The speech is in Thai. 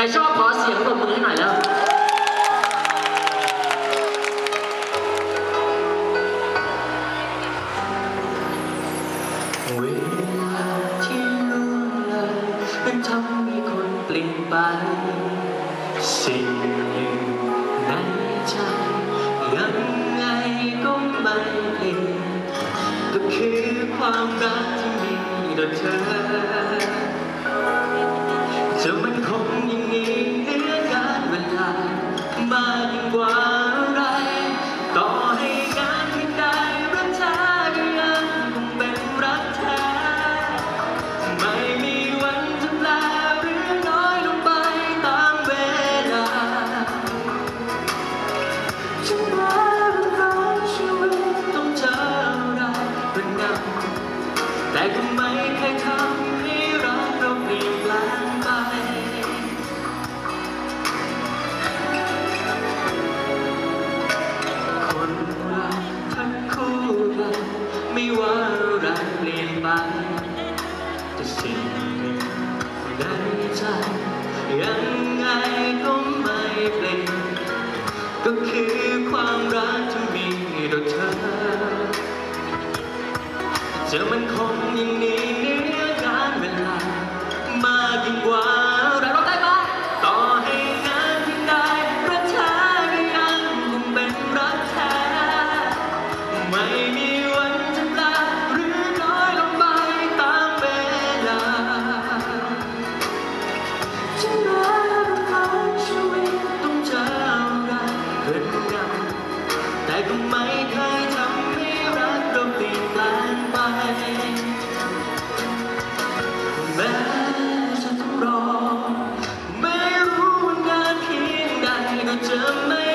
รชอบขอเสียงปรบมือให้หน่อยแล้วเวลาที่ล่วงเลยมันทำให้คนเปลี่ยนไป สิ่งหนึ่ในใจยังไงก็ไม่เปลี่ยนก็คือความรักที่มีต่อเธอ สิ่งหนึ่งในใจยังไงก็ไม่เปลี่ยนก็คือความรักที่มีต่อเธอจะมันคงย่างนี้เนื้อการเวลามากยิ่งกว่าเราได้ไหมต่อให้งานที่ได้รักเธอก็ยังคงเป็นรักแท้ไม่มี ไม่เคยทำให้รักเราเปลี่ยนแปลงไปแม้จะต้องรอ ไม่รู้ว่านานเพียงใดก็จะไม่